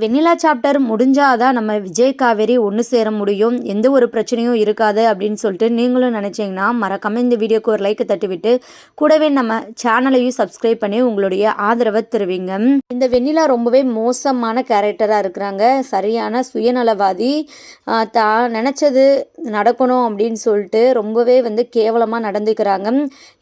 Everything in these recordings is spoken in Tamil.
வெண்ணிலா சாப்டர் முடிஞ்சாதான் நம்ம விஜய் காவேரி ஒன்று சேர முடியும். எந்த ஒரு பிரச்சனையும் இருக்காது அப்படின்னு சொல்லிட்டு நீங்களும் நினச்சிங்கன்னா மறக்காமல் இந்த வீடியோக்கு ஒரு லைக் தட்டிவிட்டு கூடவே நம்ம சேனலையும் சப்ஸ்கிரைப் பண்ணி உங்களுடைய ஆதரவை தருவீங்க. இந்த வெண்ணிலா ரொம்பவே மோசமான கேரக்டராக இருக்கிறாங்க. சரியான சுயநலவாதி தான் நினச்சது நடக்கணும் அப்படின்னு சொல்லிட்டு ரொம்பவே வந்து கேவலமாக நடந்துக்கிறாங்க.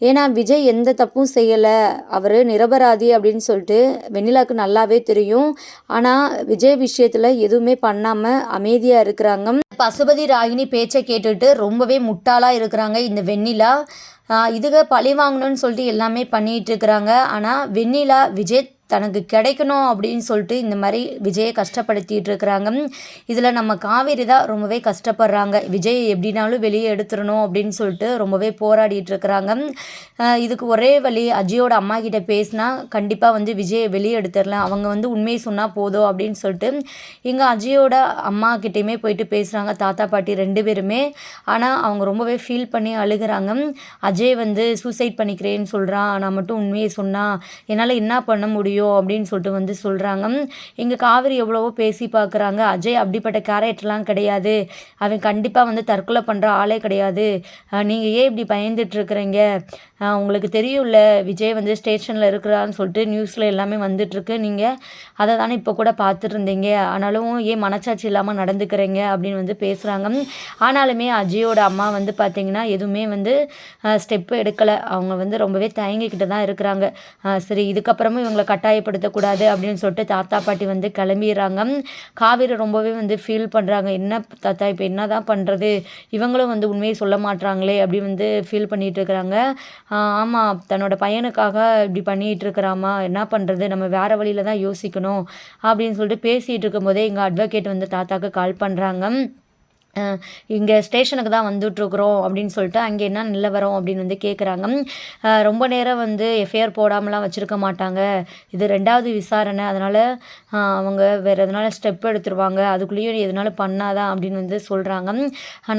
ஏன்னா விஜய் எந்த தப்பும் செய்யலை. அவர் நிரபராதி அப்படின்னு சொல்லிட்டு வெண்ணிலாவுக்கு நல்லாவே தெரியும். ஆனால் விஜய் விஷயத்தில் எதுவுமே பண்ணாமல் அமைதியாக இருக்கிறாங்க. பசுபதி ராகினி பேச்சை கேட்டுட்டு ரொம்பவே முட்டாளாக இருக்கிறாங்க இந்த வெண்ணிலா. இதுக பழி வாங்கணும்னு சொல்லிட்டு எல்லாமே பண்ணிட்டு இருக்கிறாங்க. ஆனால் வெண்ணிலா விஜய் தனக்கு கிடைக்கணும் அப்படின்னு சொல்லிட்டு இந்த மாதிரி விஜயை கஷ்டப்படுத்திட்டு இருக்கிறாங்க. இதில் நம்ம காவேரி தான் ரொம்பவே கஷ்டப்படுறாங்க. விஜய் எப்படினாலும் வெளியே எடுத்துடணும் அப்படின்னு சொல்லிட்டு ரொம்பவே போராடிட்டு இருக்கிறாங்க. இதுக்கு ஒரே வழி அஜயோட அம்மா கிட்ட பேசினா கண்டிப்பாக வந்து விஜயை வெளியே எடுத்துடலாம். அவங்க வந்து உண்மையை சொன்னால் போதும் அப்படின்னு சொல்லிட்டு இங்கே அஜயோட அம்மா கிட்டேயுமே போயிட்டு பேசுகிறாங்க தாத்தா பாட்டி ரெண்டு பேருமே. ஆனால் அவங்க ரொம்பவே ஃபீல் பண்ணி அழுகுறாங்க. அஜய் வந்து சூசைட் பண்ணிக்கிறேன்னு சொல்கிறான் நான் மட்டும் உண்மையை சொன்னால் என்னால் என்ன பண்ண முடியும்? அப்படின்னு சொல்லிட்டு வந்து சொல்கிறாங்க இங்கே காவிரி எவ்வளவோ பேசி பார்க்குறாங்க. அஜய் அப்படிப்பட்ட கேரக்டர்லாம் கிடையாது. அவன் கண்டிப்பாக வந்து தற்கொலை பண்ணுற ஆளே கிடையாது. நீங்கள் ஏன் இப்படி பயந்துட்டுருக்குறீங்க உங்களுக்கு தெரியும்ல விஜய் வந்து ஸ்டேஷனில் இருக்கிறான்னு சொல்லிட்டு நியூஸில் எல்லாமே வந்துட்டுருக்கு நீங்கள் அதை தானே இப்போ கூட பார்த்துட்டு இருந்தீங்க. ஆனாலும் ஏன் மனச்சாட்சி இல்லாமல் நடந்துக்கிறீங்க அப்படின்னு வந்து பேசுகிறாங்க ஆனாலுமே அஜயோட அம்மா வந்து பார்த்திங்கன்னா எதுவுமே வந்து ஸ்டெப்பு எடுக்கலை. அவங்க வந்து ரொம்பவே தயங்கிக்கிட்டு தான் இருக்கிறாங்க. சரி இதுக்கப்புறமும் இவங்களை கட்டாயப்படுத்தக்கூடாது அப்படின்னு சொல்லிட்டு தாத்தா பாட்டி வந்து கிளம்பிடுறாங்க. காவேரி ரொம்பவே வந்து ஃபீல் பண்ணுறாங்க என்ன தாத்தா இப்போ என்ன தான் பண்ணுறது இவங்களும் வந்து உண்மையை சொல்ல மாட்றாங்களே அப்படி வந்து ஃபீல் பண்ணிகிட்டு இருக்கிறாங்க. ஆமாம் தன்னோட பையனுக்காக இப்படி பண்ணிகிட்டு இருக்கிறாமா? என்ன பண்ணுறது நம்ம வேறு வழியில் தான் யோசிக்கணும் அப்படின்னு சொல்லிட்டு பேசிகிட்டு இருக்கும்போதே எங்கள் அட்வொகேட் வந்து தாத்தாவுக்கு கால் பண்ணுறாங்க இங்கே ஸ்டேஷனுக்கு தான் வந்துட்ருக்குறோம் அப்படின்னு சொல்லிட்டு அங்கே என்ன நிலவரம் அப்படின்னு வந்து கேட்குறாங்க ரொம்ப நேரம் வந்து எஃப்ஐஆர் போடாமலாம் வச்சுருக்க மாட்டாங்க. இது ரெண்டாவது விசாரணை. அதனால் அவங்க வேறு எதனால ஸ்டெப் எடுத்துருவாங்க? அதுக்குள்ளேயும் எதனால பண்ணாதான் அப்படின்னு வந்து சொல்கிறாங்க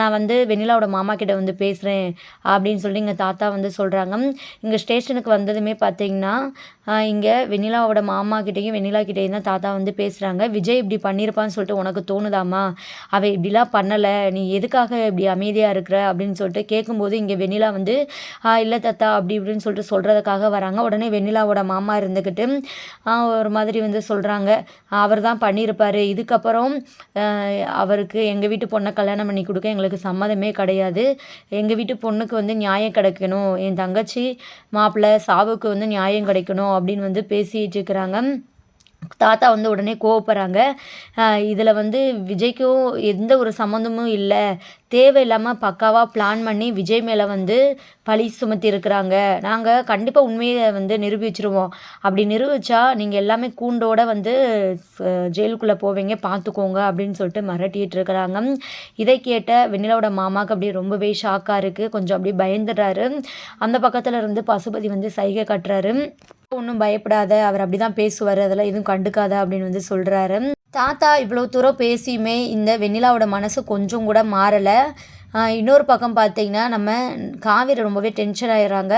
நான் வந்து வெண்ணிலாவோட மாமா கிட்ட வந்து பேசுகிறேன் அப்படின்னு சொல்லி எங்கள் தாத்தா வந்து சொல்கிறாங்க இங்கே ஸ்டேஷனுக்கு வந்ததுமே பார்த்தீங்கன்னா இங்கே வெண்ணிலாவோட மாமா கிட்டேயும் வெண்ணிலா கிட்டேயும் தான் தாத்தா வந்து பேசுகிறாங்க விஜய் இப்படி பண்ணியிருப்பான்னு சொல்லிட்டு உனக்கு தோணுதாம்மா? அவள் இப்படிலாம் பண்ணலை. நீ எதுக்காக இப்படி அமைதியாக இருக்கிற? அப்படின்னு சொல்லிட்டு கேட்கும்போது இங்கே வெண்ணிலா வந்து இல்லை தத்தா அப்படி இப்படின்னு சொல்லிட்டு சொல்கிறதுக்காக வராங்க. உடனே வெண்ணிலாவோட மாமா இருந்துக்கிட்டு ஒரு மாதிரி வந்து சொல்கிறாங்க அவர் தான் பண்ணியிருப்பார். இதுக்கப்புறம் அவருக்கு எங்கள் வீட்டு பொண்ணை கல்யாணம் பண்ணி கொடுக்க எங்களுக்கு சம்மதமே கிடையாது. எங்கள் வீட்டு பொண்ணுக்கு வந்து நியாயம் கிடைக்கணும். என் தங்கச்சி மாப்பிள்ளை சாவுக்கு வந்து நியாயம் கிடைக்கணும் அப்படின்னு வந்து பேசிகிட்டு இருக்கிறாங்க. தாத்தா வந்து உடனே கோவப்படுறாங்க. இதில் வந்து விஜய்க்கும் எந்த ஒரு சம்மந்தமும் இல்லை. தேவையில்லாமல் பக்காவாக பிளான் பண்ணி விஜய் மேலே வந்து பழி சுமத்தி இருக்கிறாங்க நாங்கள் கண்டிப்பாக உண்மையை வந்து நிரூபிச்சிருவோம். அப்படி நிரூபித்தா நீங்கள் எல்லாமே கூண்டோட வந்து ஜெயிலுக்குள்ளே போவீங்க பார்த்துக்கோங்க அப்படின்னு சொல்லிட்டு மிரட்டிட்டு இருக்கிறாங்க. இதை கேட்ட வெண்ணிலாவோட மாமாவுக்கு அப்படியே ரொம்பவே ஷாக்காக இருக்குது கொஞ்சம் அப்படியே பயந்துடுறாரு. அந்த பக்கத்தில் இருந்து பசுபதி வந்து சைகை கட்டுறாரு. ஒன்றும் பயப்படாத அவர் அப்படி தான் பேசுவார். அதெல்லாம் எதுவும் கண்டுக்காத அப்படின்னு வந்து சொல்கிறாரு தாத்தா இவ்வளோ தூரம் பேசியுமே இந்த வெண்ணிலாவோட மனசு கொஞ்சம் கூட மாறலை. இன்னொரு பக்கம் பார்த்தீங்கன்னா நம்ம காவேரி ரொம்பவே டென்ஷன் ஆகிடுறாங்க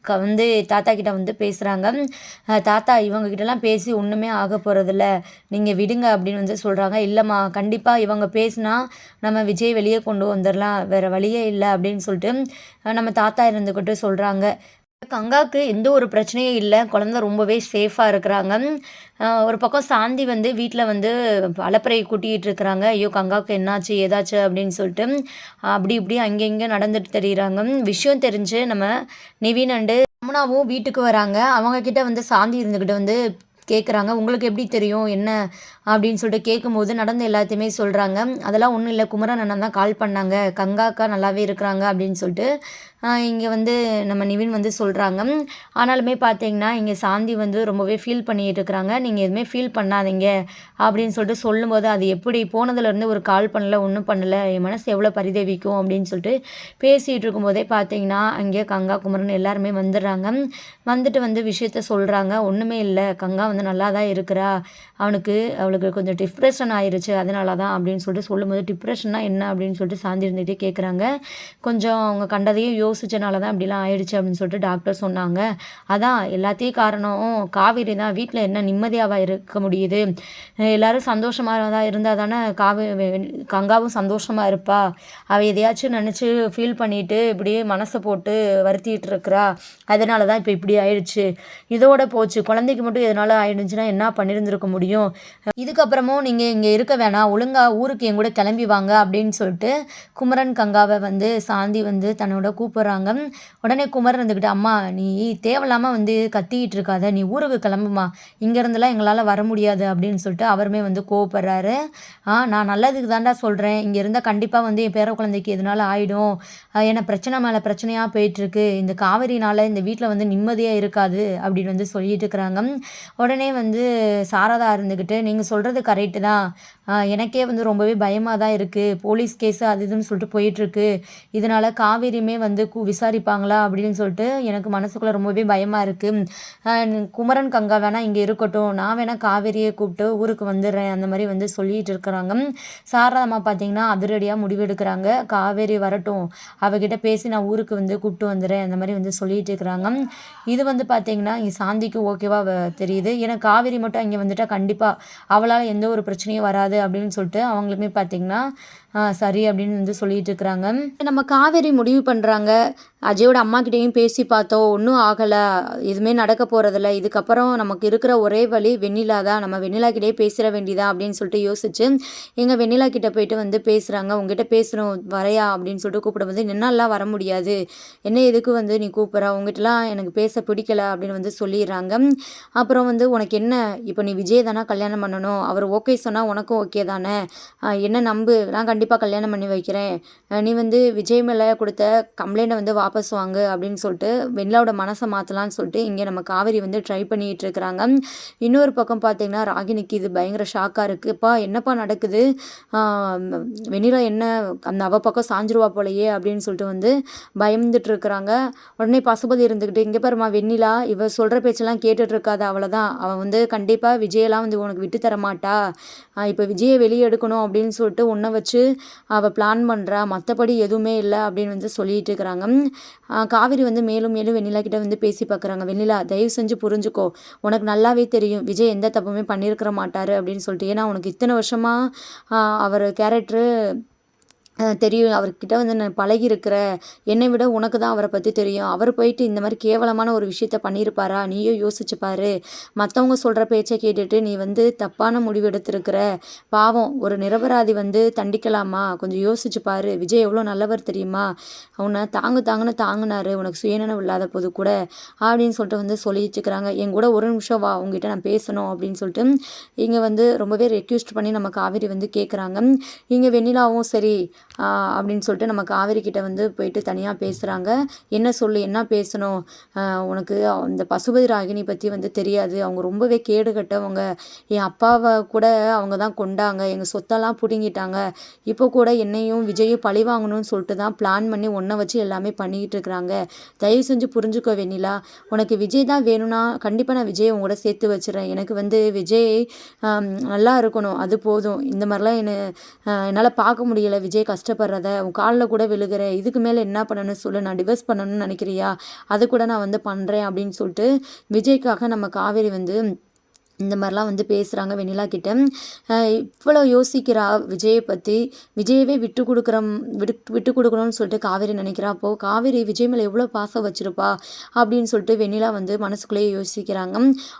க வந்து தாத்தா கிட்ட வந்து பேசுகிறாங்க தாத்தா இவங்கக்கிட்டலாம் பேசி ஒன்றுமே ஆக போகிறதில்ல நீங்கள் விடுங்க அப்படின்னு வந்து சொல்கிறாங்க இல்லைம்மா கண்டிப்பாக இவங்க பேசினா நம்ம விஜய் வெளியே கொண்டு வந்துடலாம் வேறு வழியே இல்லை அப்படின்னு சொல்லிட்டு நம்ம தாத்தா இருந்துக்கிட்டு சொல்கிறாங்க கங்காவுக்கு எந்த ஒரு பிரச்சனையும் இல்லை. குழந்த ரொம்பவே சேஃபாக இருக்கிறாங்க. ஒரு பக்கம் சாந்தி வந்து வீட்டில் வந்து அலப்பறை கூட்டிகிட்டு இருக்கிறாங்க. ஐயோ கங்காவுக்கு என்னாச்சு ஏதாச்சு அப்படின்னு சொல்லிட்டு அப்படி இப்படி அங்கே இங்கே நடந்துட்டு தெரியுறாங்க. விஷயம் தெரிஞ்சு நம்ம நிவின் அண்டு ரமணாவும் வீட்டுக்கு வராங்க. அவங்கக்கிட்ட வந்து சாந்தி இருந்துக்கிட்டு வந்து கேட்குறாங்க உங்களுக்கு எப்படி தெரியும்? என்ன? அப்படின்னு சொல்லிட்டு கேட்கும்போது நடந்த எல்லாத்தையுமே சொல்கிறாங்க அதெல்லாம் ஒன்றும் இல்லை. குமரன் அண்ணன் தான் கால் பண்ணாங்க. கங்காக்கா நல்லாவே இருக்கிறாங்க. அப்படின்னு சொல்லிட்டு இங்கே வந்து நம்ம நிவின் வந்து சொல்கிறாங்க ஆனாலுமே பார்த்தீங்கன்னா இங்கே சாந்தி வந்து ரொம்பவே ஃபீல் பண்ணிகிட்டு இருக்கிறாங்க. நீங்கள் எதுவுமே ஃபீல் பண்ணாதீங்க. அப்படின்னு சொல்லிட்டு சொல்லும்போது அது எப்படி? போனதுலேருந்து ஒரு கால் பண்ணல ஒன்றும் பண்ணலை. என் மனசு எவ்வளோ பரிதவிக்கும்? அப்படின்னு சொல்லிட்டு பேசிகிட்டு இருக்கும்போதே பார்த்தீங்கன்னா அங்கே கங்கா குமரன் எல்லாருமே வந்துடுறாங்க. வந்துட்டு வந்து விஷயத்த சொல்கிறாங்க ஒன்றுமே இல்லை. கங்கா வந்து நல்லா தான் இருக்கிறா. அவனுக்கு அவளுக்கு கொஞ்சம் டிப்ரெஷன் ஆயிடுச்சு அதனால தான் அப்படின்னு சொல்லிட்டு சொல்லும்போது டிப்ரெஷன்னா என்ன? அப்படின்னு சொல்லிட்டு சாந்தி இருந்துகிட்டே கேட்குறாங்க கொஞ்சம் அவங்க கண்டதையும் யோசிச்சனால தான் இப்படிலாம் ஆயிடுச்சு அப்படின்னு சொல்லிட்டு டாக்டர் சொன்னாங்க. அதான் எல்லாத்தையும் காரணம் காவேரி தான். வீட்டில் என்ன நிம்மதியாக இருக்க முடியுது? எல்லோரும் சந்தோஷமாக தான் இருந்தால் தானே காவே கங்காவும் சந்தோஷமாக இருப்பா. அவள் எதையாச்சும் நினச்சி ஃபீல் பண்ணிட்டு இப்படியே மனசை போட்டு வருத்திட்டு இருக்கிறா. அதனால தான் இப்போ இப்படி ஆயிடுச்சு. இதோட போச்சு. குழந்தைக்கு மட்டும் எதனால ஆயிடுச்சுன்னா என்ன பண்ணியிருந்திருக்க முடியும்? இதுக்கப்புறமும் நீங்கள் இங்கே இருக்க வேணாம். ஒழுங்காக ஊருக்கு என் கூட கிளம்பி வாங்க அப்படின்னு சொல்லிட்டு குமரன் கங்காவை வந்து சாந்தி வந்து தன்னோட கூப்பிட்றாங்க. உடனே குமரன் இருந்துக்கிட்டு அம்மா நீ தேவையில்லாமல் வந்து கத்திக்கிட்டு இருக்காத. நீ ஊருக்கு கிளம்புமா. இங்கேருந்துலாம் எங்களால் வர முடியாது. அப்படின்னு சொல்லிட்டு அவருமே வந்து கோவப்படுறாரு. ஆ நான் நல்லதுக்கு தாண்டா சொல்கிறேன் இங்கே இருந்தால் கண்டிப்பாக வந்து என் பேர குழந்தைக்கு எதனால ஆகிடும் ஏன்னா பிரச்சனை மேலே பிரச்சனையாக போயிட்டுருக்கு இந்த காவிரினால் இந்த வீட்டில் வந்து நிம்மதியாக இருக்காது. அப்படின்னு வந்து சொல்லிட்டு இருக்கிறாங்க. உடனே உடனே வந்து சாரதா இருந்துக்கிட்டு நீங்கள் சொல்கிறது கரெக்டு தான். எனக்கே வந்து ரொம்பவே பயமாக தான் இருக்குது போலீஸ் கேஸு அது இதுன்னு சொல்லிட்டு போயிட்டுருக்கு. இதனால் காவேரியுமே வந்து கு விசாரிப்பாங்களா அப்படின்னு சொல்லிட்டு எனக்கு மனசுக்குள்ளே ரொம்பவே பயமாக இருக்குது குமரன் கங்கா வேணால் இங்கே இருக்கட்டும். நான் வேணால் காவேரியை கூப்பிட்டு ஊருக்கு வந்துடுறேன். அந்த மாதிரி வந்து சொல்லிகிட்டு இருக்கிறாங்க. சாரதா பார்த்தீங்கன்னா அதிரடியாக முடிவெடுக்கிறாங்க காவேரி வரட்டும். அவகிட்ட பேசி நான் ஊருக்கு வந்து கூப்பிட்டு வந்துடுறேன். அந்த மாதிரி வந்து சொல்லிகிட்டு இருக்கிறாங்க. இது வந்து பார்த்தீங்கன்னா இங்கே சாந்திக்கு ஓகேவா தெரியுது. ஏன்னா காவேரி மட்டும் இங்கே வந்துட்டால் கண்டிப்பாக அவளால் எந்த ஒரு பிரச்சனையும் வராது. அப்படின்னு சொல்லிட்டு அவங்களுமே பார்த்தீங்கன்னா சரி அப்படின்னு வந்து சொல்லிட்டு இருக்கிறாங்க. நம்ம காவேரி முடிவு பண்ணுறாங்க அஜயோட அம்மாக்கிட்டேயும் பேசி பார்த்தோம். ஒன்றும் ஆகலை. எதுவுமே நடக்க போகிறதில்ல இதுக்கப்புறம் நமக்கு இருக்கிற ஒரே வழி வெண்ணிலா தான். நம்ம வெண்ணிலா கிட்டே பேசிட வேண்டியதா அப்படின்னு சொல்லிட்டு யோசிச்சு எங்கள் வெண்ணிலா கிட்டே போயிட்டு வந்து பேசுகிறாங்க உங்ககிட்ட பேசணும் வரையா? அப்படின்னு சொல்லிட்டு கூப்பிட வந்து நின்னாலாம் வர முடியாது. என்ன எதுக்கு வந்து நீ கூப்பிட்ற? உங்ககிட்டலாம் எனக்கு பேச பிடிக்கல. அப்படின்னு வந்து சொல்லிடுறாங்க. அப்புறம் வந்து உனக்கு என்ன? இப்போ நீ விஜய் தானே கல்யாணம் பண்ணணும். அவர் ஓகே சொன்னால் உனக்கும் ஓகே தானே? என்ன நம்பு? நான் கண்டிப்பாக கல்யாணம் பண்ணி வைக்கிறேன். நீ வந்து விஜய் மேலே கொடுத்த கம்ப்ளைண்ட்டை வந்து வாபஸ் வாங்கு அப்படின்னு சொல்லிட்டு வெண்ணிலாவோட மனசை மாற்றலான்னு சொல்லிட்டு இங்கே நம்ம காவேரி வந்து ட்ரை பண்ணிகிட்டு இருக்கிறாங்க. இன்னொரு பக்கம் பார்த்தீங்கன்னா ராகினிக்கு இது பயங்கர ஷாக்காக இருக்குதுப்பா என்னப்பா நடக்குது? வெண்ணிலா என்ன அந்த அவ பக்கம் சாஞ்சிருவா போலையே அப்படின்னு சொல்லிட்டு வந்து பயந்துட்டு இருக்கிறாங்க. உடனே பசுபதி இருந்துக்கிட்டு இங்கே பாருமா வெண்ணிலா இவ சொல்கிற பேச்செல்லாம் கேட்டுட்ருக்காது அவ்வளோதான் அவன் வந்து கண்டிப்பாக விஜயெல்லாம் வந்து உனக்கு விட்டு தர மாட்டா இப்போ விஜயை வெளியே எடுக்கணும் அப்படின்னு சொல்லிட்டு உன்னை வச்சு அவள் பிளான் பண்ணுறா மற்றபடி எதுவுமே இல்லை அப்படின்னு வந்து சொல்லிட்டு இருக்கிறாங்க. காவிரி வந்து மேலும் மேலும் வெண்ணிலா கிட்ட வந்து பேசி பார்க்குறாங்க வெண்ணிலா தயவு செஞ்சு புரிஞ்சுக்கோ. உனக்கு நல்லாவே தெரியும். விஜய் எந்த தப்புமே பண்ணியிருக்கிற மாட்டார் அப்படின்னு சொல்லிட்டு. ஏன்னா உனக்கு இத்தனை வருஷமாக அவர் கேரக்டரு தெரியும். அவர்கிட்ட வந்து நான் பழகியிருக்கிற என்னை விட உனக்கு தான் அவரை பற்றி தெரியும். அவர் போயிட்டு இந்த மாதிரி கேவலமான ஒரு விஷயத்த பண்ணியிருப்பாரா? நீயும் யோசிச்சு பாரு. மற்றவங்க சொல்கிற பேச்சை கேட்டுட்டு நீ வந்து தப்பான முடிவு எடுத்திருக்கிற. பாவம் ஒரு நிரபராதி வந்து தண்டிக்கலாமா? கொஞ்சம் யோசிச்சு பாரு. விஜய் எவ்வளோ நல்லவர் தெரியுமா? அவனை தாங்கு தாங்குன்னு தாங்கினாரு. உனக்கு சுயநனவு இல்லாத போது கூட அப்படின்னு சொல்லிட்டு வந்து சொல்லிச்சுக்கிறாங்க. என் கூட ஒரு நிமிஷம் வா உங்ககிட்ட நான் பேசணும் அப்படின்னு சொல்லிட்டு இங்கே வந்து ரொம்பவே ரெக்யூஸ்ட் பண்ணி நம்ம காவேரி வந்து கேட்குறாங்க இங்கே வெண்ணிலாவும் சரி அப்படின்னு சொல்லிட்டு நம்ம காவேரி கிட்ட வந்து போயிட்டு தனியாக பேசுகிறாங்க என்ன சொல்லு என்ன பேசணும்? உனக்கு அந்த பசுபதி ராகினி பற்றி வந்து தெரியாது. அவங்க ரொம்பவே கேடு கட்டவங்க என் அப்பாவை கூட அவங்க தான் கொண்டாங்க. எங்கள் சொத்தெல்லாம் பிடுங்கிட்டாங்க. இப்போ கூட என்னையும் விஜயும் பழி வாங்கணும்னு சொல்லிட்டு தான் பிளான் பண்ணி ஒன்றை வச்சு எல்லாமே பண்ணிக்கிட்டு இருக்கிறாங்க. தயவு செஞ்சு புரிஞ்சுக்கோ வெண்ணிலா. உனக்கு விஜய் தான் வேணும்னா கண்டிப்பாக நான் விஜய் உங்களோட சேர்த்து வச்சுறேன் எனக்கு வந்து விஜய் நல்லா இருக்கணும். அது போதும். இந்த மாதிரிலாம் என்ன என்னால் பார்க்க முடியலை. விஜய் கஷ்டம் கஷ்டப்படுறத உன் காலில் கூட விழுகிற இதுக்கு மேலே என்ன பண்ணணும்னு சொல்லு நான் டிவர்ஸ் பண்ணணும்னு நினைக்கிறியா? அது கூட நான் வந்து பண்ணுறேன் அப்படின்னு சொல்லிட்டு விஜய்க்காக நம்ம காவேரி வந்து இந்த மாதிரிலாம் வந்து பேசுகிறாங்க வெண்ணிலா கிட்ட. இவ்வளோ யோசிக்கிறா விஜயை பற்றி விஜயவே விட்டு கொடுக்குற விட்டு விட்டு கொடுக்கணும்னு சொல்லிட்டு காவேரி நினைக்கிறா. அப்போது காவேரி விஜய் மேலே எவ்வளோ பாசம் வச்சுருப்பா? அப்படின்னு சொல்லிட்டு வெண்ணிலா வந்து மனசுக்குள்ளேயே யோசிக்கிறாங்க.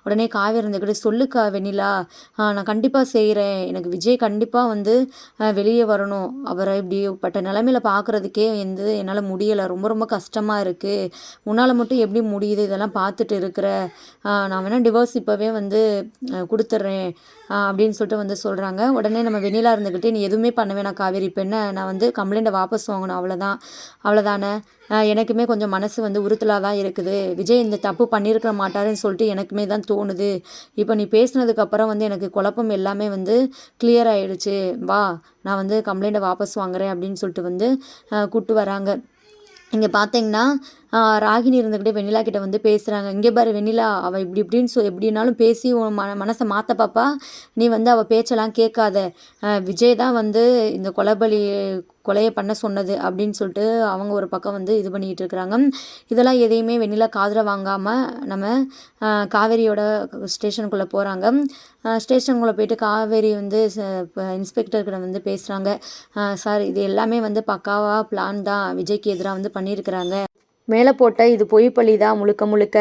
உடனே காவேரி இருந்துக்கிட்டு சொல்லுக்கா வெண்ணிலா நான் கண்டிப்பாக செய்கிறேன் எனக்கு விஜய் கண்டிப்பாக வந்து வெளியே வரணும். அவரை இப்படிப்பட்ட நிலமையில பார்க்குறதுக்கே வந்து என்னால் முடியலை. ரொம்ப ரொம்ப கஷ்டமாக இருக்குது உன்னால் மட்டும் எப்படி முடியுது? இதெல்லாம் பார்த்துட்டு இருக்கிற நான் வேணால் டிவோர்ஸ் இப்போவே வந்து கொடுத்துட்றேன் அப்படின்னு சொல்லிட்டு வந்து சொல்கிறாங்க உடனே நம்ம வெண்ணிலா இருந்துக்கிட்டு நீ எதுவுமே பண்ண வேணாம் காவேரி இப்போ என்ன? நான் வந்து கம்ப்ளைண்ட்டை வாபஸ் வாங்கணும் அவ்வளோதான் அவ்வளோதானே எனக்குமே கொஞ்சம் மனசு வந்து உறுத்தலாக தான் இருக்குது. விஜய் இந்த தப்பு பண்ணியிருக்க மாட்டாருன்னு சொல்லிட்டு எனக்குமே தான் தோணுது. இப்போ நீ பேசினதுக்கப்புறம் வந்து எனக்கு குழப்பம் எல்லாமே வந்து கிளியர் ஆகிடுச்சு வா நான் வந்து கம்ப்ளைண்ட்டை வாபஸ் வாங்குறேன் அப்படின்னு சொல்லிட்டு வந்து கூப்பிட்டு வராங்க. இங்கே பார்த்தீங்கன்னா ராகினி இருந்துக்கிட்டே வெண்ணிலா கிட்ட வந்து பேசுகிறாங்க இங்கே பாரு வெண்ணிலா அவள் இப்படி இப்படின்னு சொ எப்படினாலும் பேசி உன் மன மனசை மாற்ற பாப்பா. நீ வந்து அவள் பேச்செல்லாம் கேட்காத. விஜய் தான் வந்து இந்த கொலபலி கொலையை பண்ண சொன்னது அப்படின்னு சொல்லிட்டு அவங்க ஒரு பக்கம் வந்து இது பண்ணிக்கிட்டு இருக்கிறாங்க. இதெல்லாம் எதையுமே வெண்ணிலா காதில் வாங்காமல் நம்ம காவேரியோட ஸ்டேஷனுக்குள்ளே போகிறாங்க ஸ்டேஷனுக்குள்ளே போயிட்டு காவேரி வந்து இன்ஸ்பெக்டர்கிட்ட வந்து பேசுகிறாங்க சார் இது எல்லாமே வந்து பக்காவாக பிளான் தான். விஜய்க்கு எதிராக வந்து பண்ணியிருக்கிறாங்க. மேலே போட்ட இது பொய் பழி தான் முழுக்க முழுக்க?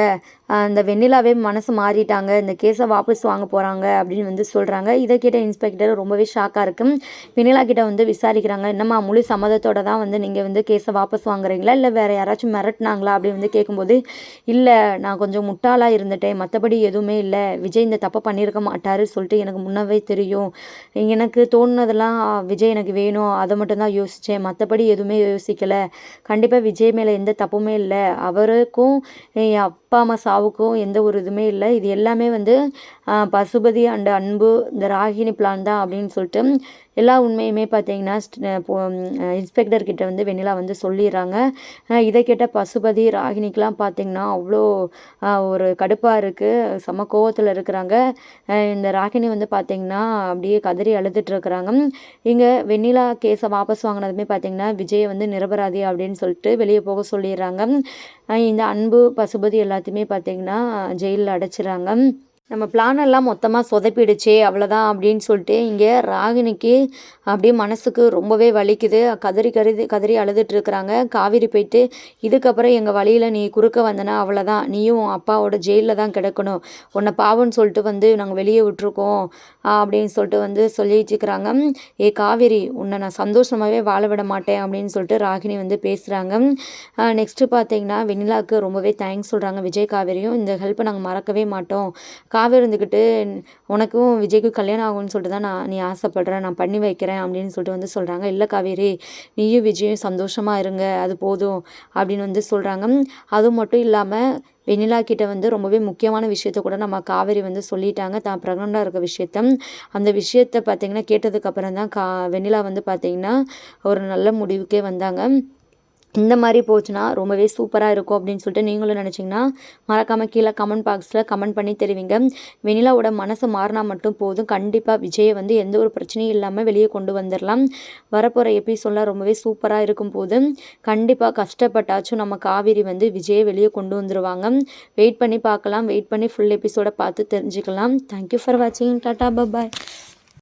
அந்த வெண்ணிலாவே மனசு மாறிட்டாங்க இந்த கேஸை வாபஸ் வாங்க போகிறாங்க அப்படின்னு வந்து சொல்கிறாங்க இதை கேட்ட இன்ஸ்பெக்டர் ரொம்பவே ஷாக்காக இருக்கும் வெண்ணிலா கிட்ட வந்து விசாரிக்கிறாங்க என்னம்மா முழு சம்மதத்தோட தான் வந்து நீங்கள் வந்து கேஸை வாபஸ் வாங்குறீங்களா? இல்லை வேறு யாராச்சும் மிரட்டினாங்களா? அப்படின்னு வந்து கேட்கும்போது இல்லை நான் கொஞ்சம் முட்டாளாக இருந்துட்டேன் மற்றபடி எதுவுமே இல்லை விஜய் இந்த தப்பை பண்ணியிருக்க மாட்டார் சொல்லிட்டு எனக்கு முன்னவே தெரியும். எனக்கு தோணுனதெல்லாம் விஜய் எனக்கு வேணும் அதை மட்டும்தான் யோசித்தேன் மற்றபடி எதுவுமே யோசிக்கலை. கண்டிப்பாக விஜய் மேலே எந்த தப்புமே இல்லை. அவருக்கும் என் அப்பா அம்மா சாவுக்கும் எந்த ஒரு இதுவுமே இல்லை. இது எல்லாமே வந்து பசுபதி அண்ட் அன்பு இந்த ராகினி பிளான் தான் அப்படின்னு சொல்லிட்டு எல்லா உண்மையுமே பார்த்தீங்கன்னா இன்ஸ்பெக்டர் கிட்ட வந்து வெண்ணிலா வந்து சொல்லிடுறாங்க. இதை கேட்ட பசுபதி ராகினிக்கெலாம் பார்த்தீங்கன்னா அவ்வளோ ஒரு கடுப்பாக இருக்குது செம கோவத்தில் இருக்கிறாங்க. இந்த ராகினி வந்து பார்த்தீங்கன்னா அப்படியே கதறி அழுதுட்டுருக்குறாங்க இங்கே வெண்ணிலா கேஸை வாபஸ் வாங்கினதுமே பார்த்தீங்கன்னா விஜயை வந்து நிரபராதி அப்படின்னு சொல்லிட்டு வெளியே போக சொல்லிடுறாங்க. இந்த அன்பு பசுபதி எல்லாத்தையுமே பார்த்தீங்கன்னா ஜெயிலில் அடைச்சிடுறாங்க. நம்ம பிளானெல்லாம் மொத்தமாக சொதப்பிடுச்சே அவ்வளோதான் அப்படின்னு சொல்லிட்டு இங்கே ராகினிக்கு அப்படியே மனசுக்கு ரொம்பவே வலிக்குது. கதறி கருதி கதறி அழுதுட்டு இருக்கிறாங்க. காவேரி போயிட்டு இதுக்கப்புறம் எங்கள் வழியில் நீ குறுக்க வந்தனா அவ்வளோதான் நீயும் உன் அப்பாவோட ஜெயிலில் தான் கிடக்கணும். உன்னை பாவம்னு சொல்லிட்டு வந்து நாங்கள் வெளியே விட்டுருக்கோம். அப்படின்னு சொல்லிட்டு வந்து சொல்லிட்டுருக்கிறாங்க ஏ காவேரி உன்னை நான் சந்தோஷமாகவே வாழ விட மாட்டேன். அப்படின்னு சொல்லிட்டு ராகினி வந்து பேசுகிறாங்க நெக்ஸ்ட்டு பார்த்தீங்கன்னா வெண்ணிலாவுக்கு ரொம்பவே தேங்க்ஸ் சொல்கிறாங்க விஜய் காவேரியும் இந்த ஹெல்ப்பை நாங்கள் மறக்கவே மாட்டோம். காவேரி இருந்துக்கிட்டு உனக்கும் விஜய்க்கும் கல்யாணம் ஆகும்னு சொல்லிட்டு தான் நான் நீ ஆசைப்படுற நான் பண்ணி வைக்கிறேன் அப்படின்னு சொல்லிட்டு வந்து சொல்கிறாங்க இல்லை காவேரி நீயும் விஜயும் சந்தோஷமாக இருங்க அது போதும் அப்படின்னு வந்து சொல்கிறாங்க அது மட்டும் இல்லாமல் வெண்ணிலா கிட்ட வந்து ரொம்பவே முக்கியமான விஷயத்த கூட நம்ம காவேரி வந்து சொல்லிட்டாங்க. தான் ப்ரெக்னெண்ட்டாக இருக்க விஷயத்த. அந்த விஷயத்த பார்த்தீங்கன்னா கேட்டதுக்கப்புறம் தான் கா வெண்ணிலா வந்து பார்த்திங்கன்னா ஒரு நல்ல முடிவுக்கே வந்தாங்க. இந்த மாதிரி போச்சுன்னா ரொம்பவே சூப்பராக இருக்கும் அப்படின்னு சொல்லிட்டு நீங்களும் நினச்சிங்கன்னா மறக்காமல் கீழே கமெண்ட் பாக்ஸில் கமெண்ட் பண்ணி தெரிவிங்க. வெண்ணிலாவோட மனசு மாறினா மட்டும் போதும். கண்டிப்பாக விஜயை வந்து எந்த ஒரு பிரச்சனையும் இல்லாமல் வெளியே கொண்டு வந்துடலாம் வரப்போகிற எபிசோட்லாம் ரொம்பவே சூப்பராக இருக்கும் போது கண்டிப்பாக கஷ்டப்பட்டாச்சும் நம்ம காவேரி வந்து விஜயை வெளியே கொண்டு வந்துடுவாங்க வெயிட் பண்ணி பார்க்கலாம். வெயிட் பண்ணி ஃபுல் எபிசோடை பார்த்து தெரிஞ்சுக்கலாம். தேங்க்யூ ஃபார் வாட்சிங் டாட்டா பபாய்